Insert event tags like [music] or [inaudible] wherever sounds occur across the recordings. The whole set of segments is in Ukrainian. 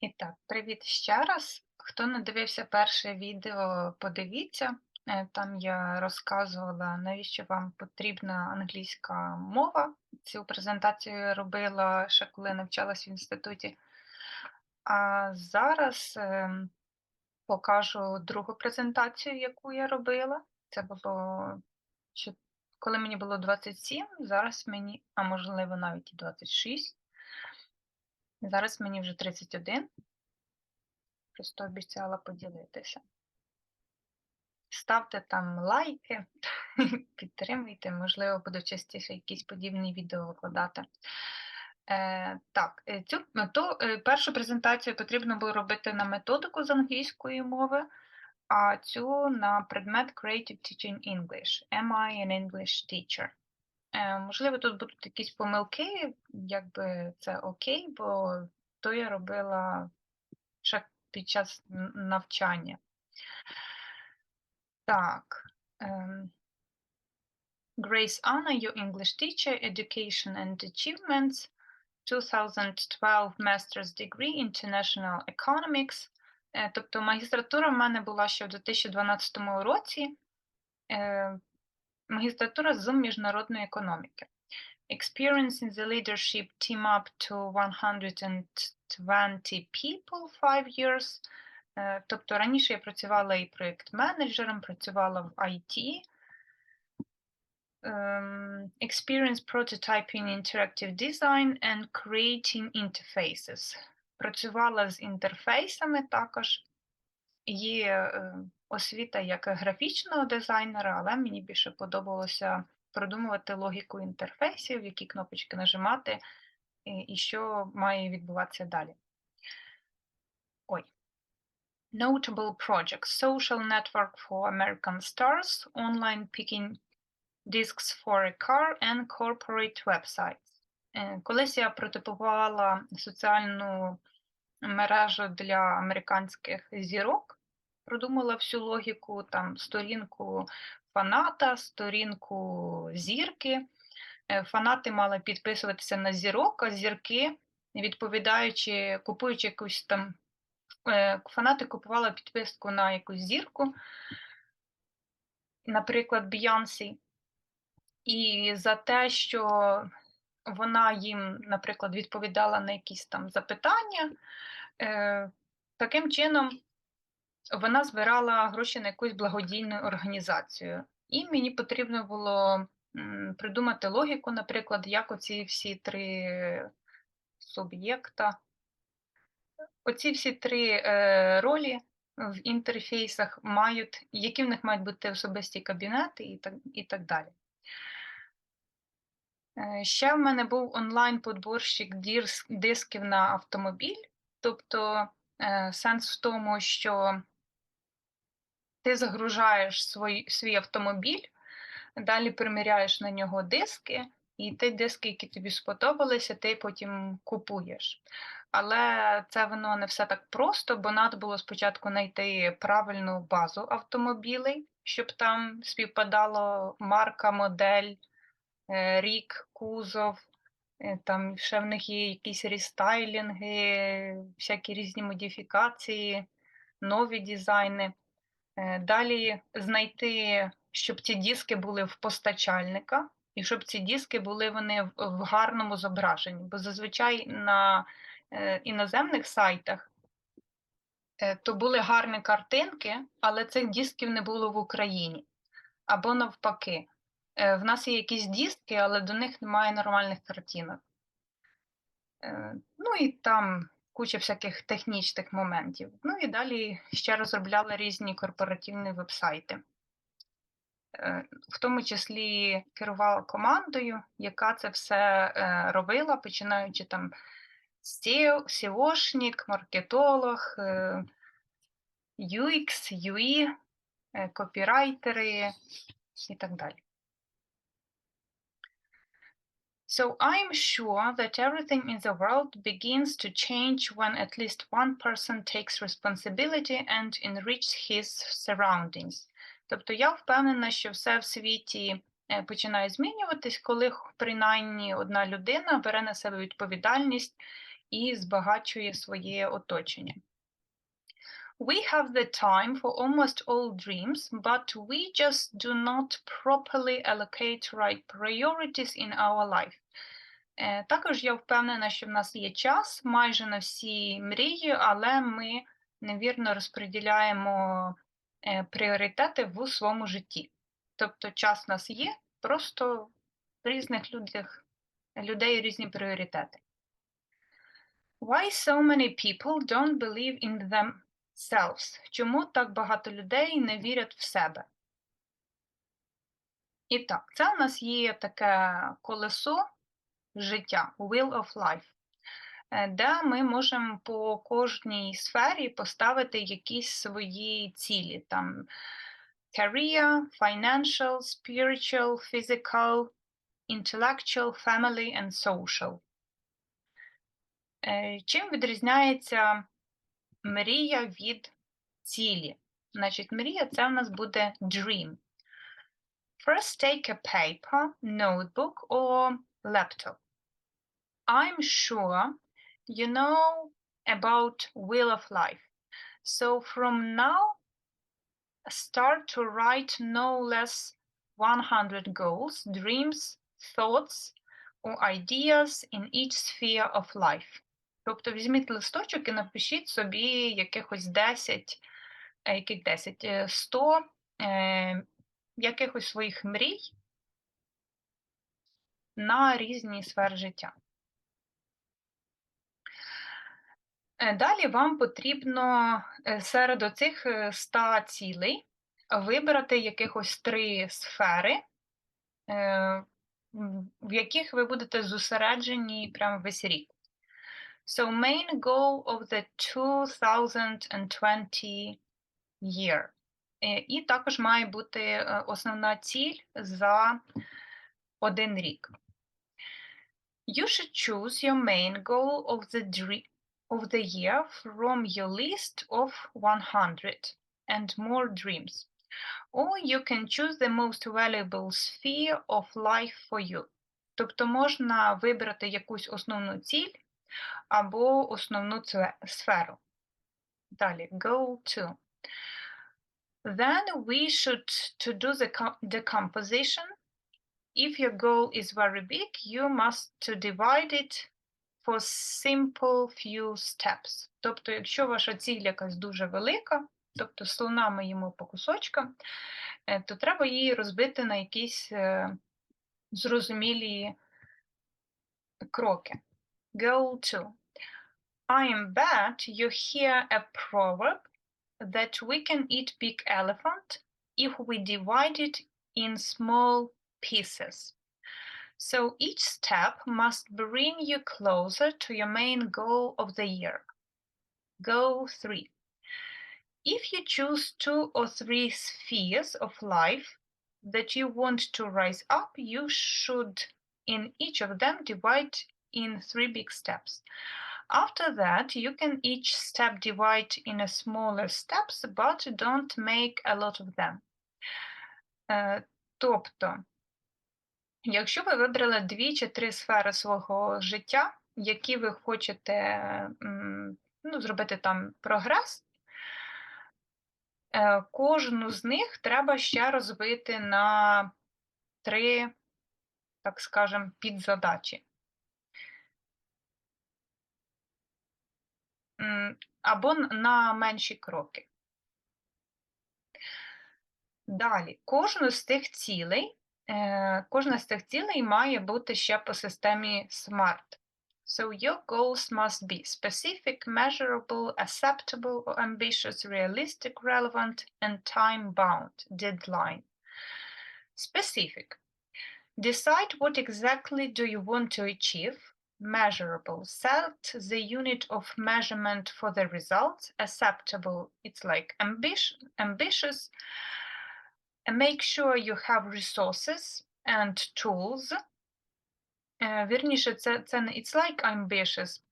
І так, привіт ще раз. Хто не дивився перше відео, подивіться. Е, Там я розказувала, навіщо вам потрібна англійська мова. Цю презентацію я робила ще коли навчалась в інституті. А зараз ем, покажу другу презентацію, яку я робила. Це було коли мені було 27, зараз мені, а можливо, навіть і 26. Зараз мені вже 31. Просто обіцяла поділитися. Ставте там лайки, [laughs] підтримуйте, можливо, буду частіше якісь подібні відео викладати. Е, так, е, цю то, е, першу презентацію потрібно було робити на методику з англійської мови, а цю на предмет Creative Teaching English. Am I an English teacher? Е, можливо, тут будуть якісь помилки, якби це окей, бо то я робила ще під час навчання. Так. ем, Grace Anna, your English teacher, education and achievements, 2012 Master's Degree International Economics. Е, Тобто магістратура в мене була ще в 2012 році. Магістратура з міжнародної економіки. Experience in the leadership team up to 120 people 5 years. Е, Тобто раніше я працювала і проєкт-менеджером, працювала в IT. Ем, Experience prototyping interactive design and creating interfaces. Працювала з інтерфейсами також. Є е, освіта як графічного дизайнера, але мені більше подобалося продумувати логіку інтерфейсів, які кнопочки нажимати, і, що має відбуватися далі. Ой. Notable projects. Social network for American stars, online picking discs for a car and corporate websites. Е, Колись я прототипувала соціальну мережу для американських зірок, продумала всю логіку, там сторінку фаната, сторінку зірки. Е, Фанати мали підписуватися на зірок, а зірки, відповідаючи, купуючи якусь там е, фанати купували підписку на якусь зірку, наприклад, Бейонсі. І за те, що вона їм, наприклад, відповідала на якісь там запитання, е, таким чином вона збирала гроші на якусь благодійну організацію. І мені потрібно було придумати логіку, наприклад, як оці всі три суб'єкта, оці всі три е, ролі в інтерфейсах мають, які в них мають бути особисті кабінети і так, і так далі. Е, Ще в мене був онлайн-подборщик дисків на автомобіль. Тобто е, сенс в тому, що ти загружаєш свій, свій автомобіль, далі приміряєш на нього диски, і ті диски, які тобі сподобалися, ти потім купуєш. Але це воно не все так просто, бо треба було спочатку знайти правильну базу автомобілей, щоб там співпадало марка, модель, е, рік, кузов. е, Там ще в них є якісь рестайлінги, всякі різні модифікації, нові дизайни. Е, Далі знайти, щоб ці диски були в постачальника, і щоб ці диски були вони в, гарному зображенні. Бо зазвичай на е, іноземних сайтах е, то були гарні картинки, але цих дисків не було в Україні. Або навпаки. В нас є якісь диски, але до них немає нормальних картинок. Ну і там куча всяких технічних моментів. Ну і далі ще розробляла різні корпоративні вебсайти. Е, В тому числі керувала командою, яка це все е, робила, починаючи там SEOшник, маркетолог, е, UX, UI, е, копірайтери і так далі. So I'm sure that everything in the world begins to change when at least one person takes responsibility and enriches his surroundings. Тобто я впевнена, що все в світі е, починає змінюватись, коли принаймні одна людина бере на себе відповідальність і збагачує своє оточення. We have the time for almost all dreams, but we just do not properly allocate right priorities in our life. Е, Також я впевнена, що в нас є час майже на всі мрії, але ми невірно розподіляємо е, пріоритети в своєму житті. Тобто час у нас є, просто в різних людях, людей різні пріоритети. Why so many people don't believe in themselves? Чому так багато людей не вірять в себе? І так, це у нас є таке колесо життя, wheel of life, е, де ми можемо по кожній сфері поставити якісь свої цілі. Там career, financial, spiritual, physical, intellectual, family and social. Е, Чим відрізняється мрія від цілі? Значить, мрія це в нас буде dream. First take a paper, notebook or laptop. I'm sure you know about Wheel of Life. So from now, start to write no less 100 goals, dreams, thoughts, or ideas in each sphere of life. Тобто візьміть листочок і напишіть собі якихось 10, е, яких 10, е, 100 е, якихось своїх мрій на різні сфери життя. Е, Далі вам потрібно е, серед оцих е, 100 цілей вибрати якихось три сфери, е, в яких ви будете зосереджені прямо весь рік. So main goal of the 2020 year. Е, І також має бути е, основна ціль за один рік. You should choose your main goal of the dre- of the year from your list of 100 and more dreams. Or you can choose the most valuable sphere of life for you. Тобто можна вибрати якусь основну ціль або основну сферу. Далі, go to. Then we should to do the decomposition. If your goal is very big, you must to divide it for simple few steps. Тобто, якщо ваша ціль якась дуже велика, тобто слона ми їмо по кусочкам, е, то треба її розбити на якісь е, зрозумілі кроки. Go to. I am bet you hear a proverb that we can eat big elephant if we divide it in small pieces. So each step must bring you closer to your main goal of the year. Goal 3. If you choose two or three spheres of life that you want to rise up, you should in each of them divide in three big steps. After that, you can each step divide in a smaller steps, but don't make a lot of them. Е, Тобто, якщо ви вибрали дві чи три сфери свого життя, які ви хочете ну, зробити там прогрес, е, кожну з них треба ще розбити на три, так скажемо, підзадачі. Або на менші кроки. Далі, кожну з тих цілей, е, кожна з цих цілей має бути ще по системі SMART. So your goals must be specific, measurable, acceptable, ambitious, realistic, relevant, and time-bound deadline. Specific. Decide what exactly do you want to achieve. Measurable. Set the unit of measurement for the results. Acceptable. It's like ambition, ambitious. And make sure you have resources and tools. Е, Вірніше, це, це it's like ambitious.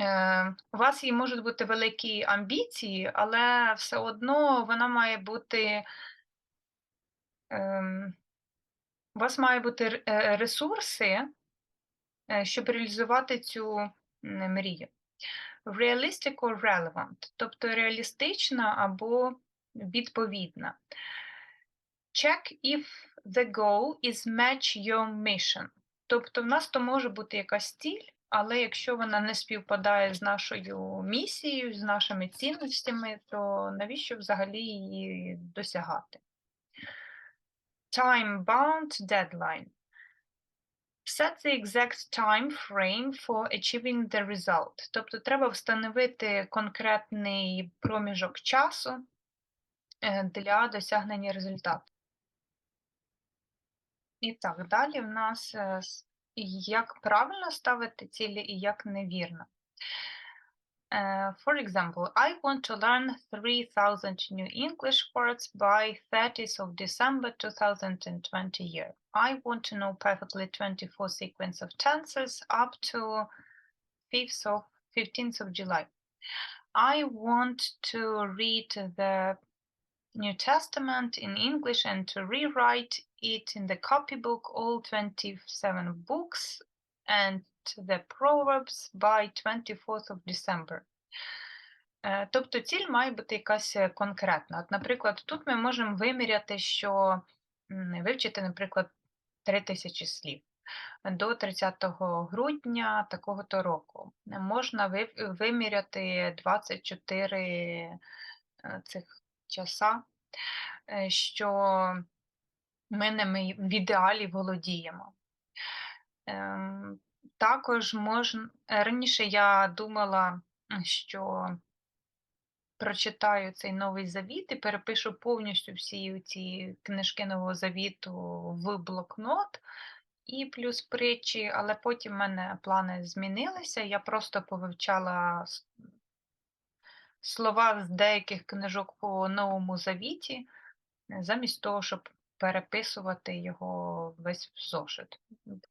Е, У вас і можуть бути великі амбіції, але все одно вона має бути. ем, У вас має бути е, ресурси, е, щоб реалізувати цю мрію. Realistic or relevant, тобто реалістична або відповідна. Check if the goal is match your mission. Тобто в нас то може бути якась ціль, але якщо вона не співпадає з нашою місією, з нашими цінностями, то навіщо взагалі її досягати? Time-bound deadline. Set the exact time frame for achieving the result. Тобто треба встановити конкретний проміжок часу е, для досягнення результату. І так, далі в нас е, як правильно ставити цілі і як невірно. Е, For example, I want to learn 3000 new English words by 30th of December 2020 year. I want to know perfectly 24 sequence of tenses up to 5th of 15th of July. I want to read the New Testament in English and to rewrite it in the copybook, all 27 books, and the Proverbs by 24th of December. Е, Тобто ціль має бути якась е, конкретна. От, наприклад, тут ми можемо виміряти, що вивчити, наприклад, 3000 слів до 30 грудня такого-то року. Можна виміряти 24 е, цих часа, що ми ними в ідеалі володіємо. Також можна раніше я думала, що прочитаю цей новий завіт і перепишу повністю всі ці книжки Нового Завіту в блокнот і плюс притчі, але потім в мене плани змінилися. Я просто повивчала слова з деяких книжок по Новому Завіті, е, замість того, щоб переписувати його весь в зошит.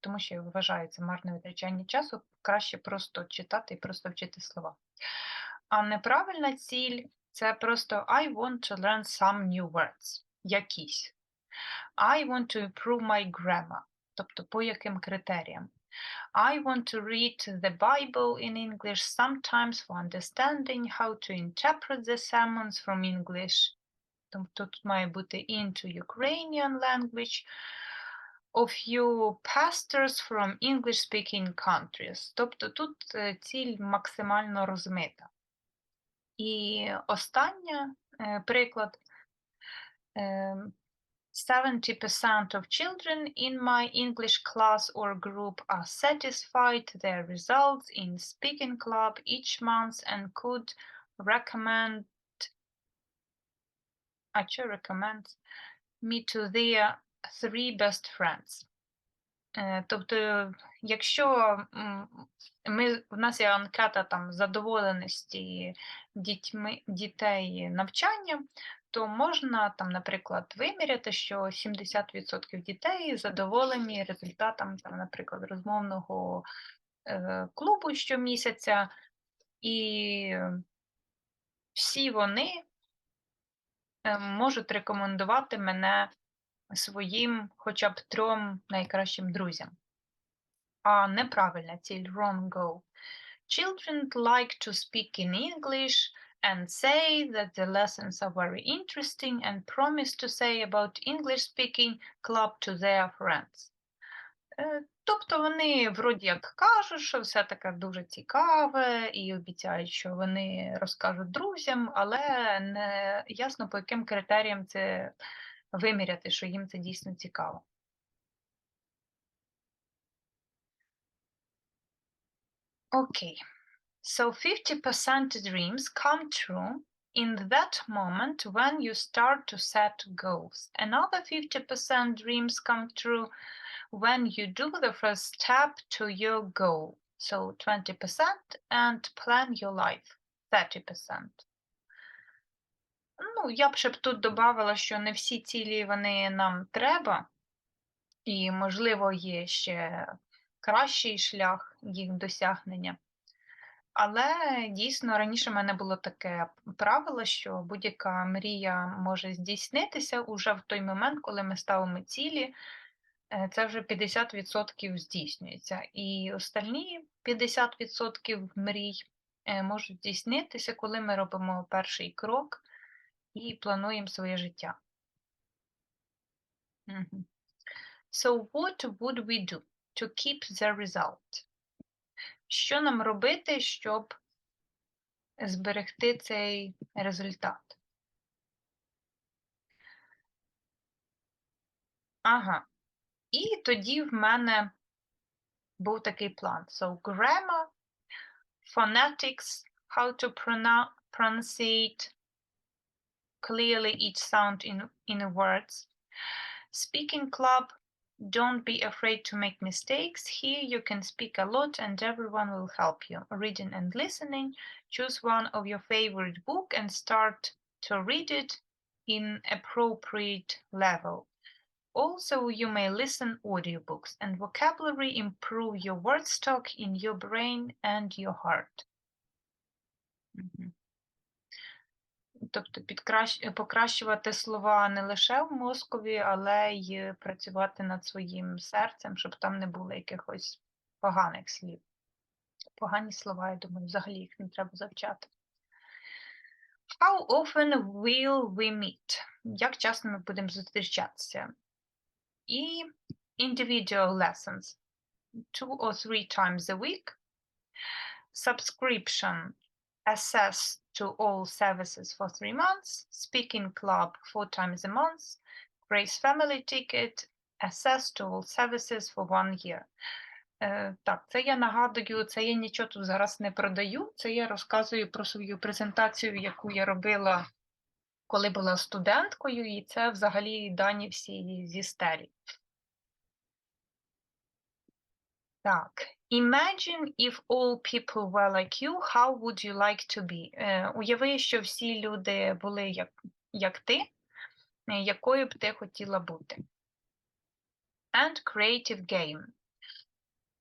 Тому що я вважаю це марне витрачання часу, краще просто читати і просто вчити слова. А неправильна ціль це просто I want to learn some new words. Якісь. I want to improve my grammar. Тобто по яким критеріям. I want to read the Bible in English sometimes for understanding how to interpret the sermons from English. Тобто тут має бути into Ukrainian language of you pastors from English-speaking countries. Тобто тут е, ціль максимально розмита. І остання е, приклад. Ем, 70% of children in my English class or group are satisfied their results in speaking club each month and could recommend actually recommend me to their three best friends. Е, Тобто, якщо ми, в нас є анкета там задоволеності дітьми, дітей навчанням, то можна там, наприклад, виміряти, що 70% дітей задоволені результатом, там, наприклад, розмовного е, клубу щомісяця, і всі вони можуть рекомендувати мене своїм хоча б трьом найкращим друзям. А неправильна ціль wrong goal. Children like to speak in English and say that the lessons are very interesting and promise to say about English speaking club to their friends. Е, Тобто вони вроді як кажуть, що все таке дуже цікаве, і обіцяють, що вони розкажуть друзям, але не ясно по яким критеріям це виміряти, що їм це дійсно цікаво. Okay, so 50% dreams come true in that moment when you start to set goals. Another 50% dreams come true when you do the first step to your goal. So 20% and plan your life 30%. Ну, я б ще б тут додавала, що не всі цілі вони нам треба, і, можливо, є ще кращий шлях їх досягнення. Але дійсно раніше в мене було таке правило, що будь-яка мрія може здійснитися уже в той момент, коли ми ставимо цілі це вже 50% здійснюється. І остальні 50% мрій е, можуть здійснитися, коли ми робимо перший крок і плануємо своє життя. So what would we do to keep the result? Що нам робити, щоб зберегти цей результат? Ага. І тоді в мене був такий план. So grammar, phonetics, how to pronoun- pronunciate clearly each sound in, in words. Speaking club, don't be afraid to make mistakes. Here you can speak a lot and everyone will help you. Reading and listening, choose one of your favorite book and start to read it in appropriate level. Also, you may listen audiobooks and vocabulary improve your word stock in your brain and your heart. Тобто покращувати слова не лише в мозкові, але й працювати над своїм серцем, щоб там не було якихось поганих слів. Погані слова, я думаю, взагалі їх не треба завчати. How often will we meet? Як часто ми будемо зустрічатися? І individual lessons two or three times a week. Subscription access to all services for three months. Speaking club four times a month. Grace family ticket. Access to all services for one year. Е, так, це я нагадую, це я нічого тут зараз не продаю. Це я розказую про свою презентацію, яку я робила, коли була студенткою, і це взагалі дані всі зі стелі. Так. Imagine if all people were like you, how would you like to be? Е, уяви, що всі люди були як, як ти, е, якою б ти хотіла бути. And creative game.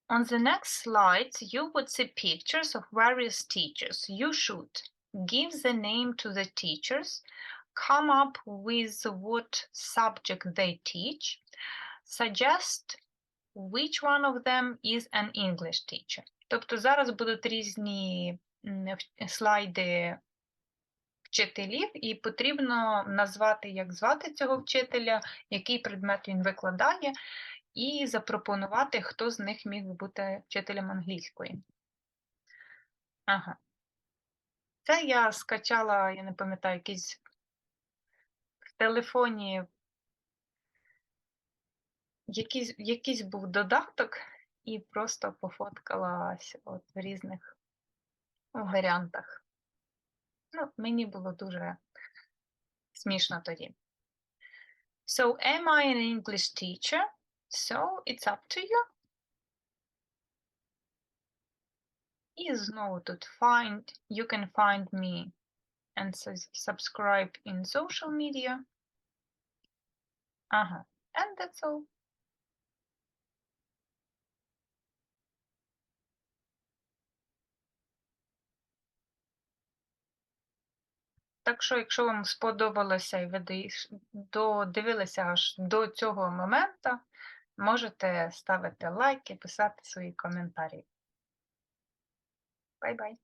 On the next slides, you would see pictures of various teachers. You should give the name to the teachers, come up with what subject they teach, suggest which one of them is an English teacher. Тобто зараз будуть різні слайди вчителів, і потрібно назвати, як звати цього вчителя, який предмет він викладає, і запропонувати, хто з них міг бути вчителем англійської. Ага. Це я скачала, я не пам'ятаю, якийсь телефоні якийсь, якийсь був додаток, і просто пофоткалась от в різних варіантах. Ну, мені було дуже смішно тоді. So, am I an English teacher? So, it's up to you. І знову тут find, you can find me and subscribe in social media. Ага, and that's all. Так що, якщо вам сподобалося і ви додивилися аж до цього моменту, можете ставити лайки, писати свої коментарі. Бай-бай!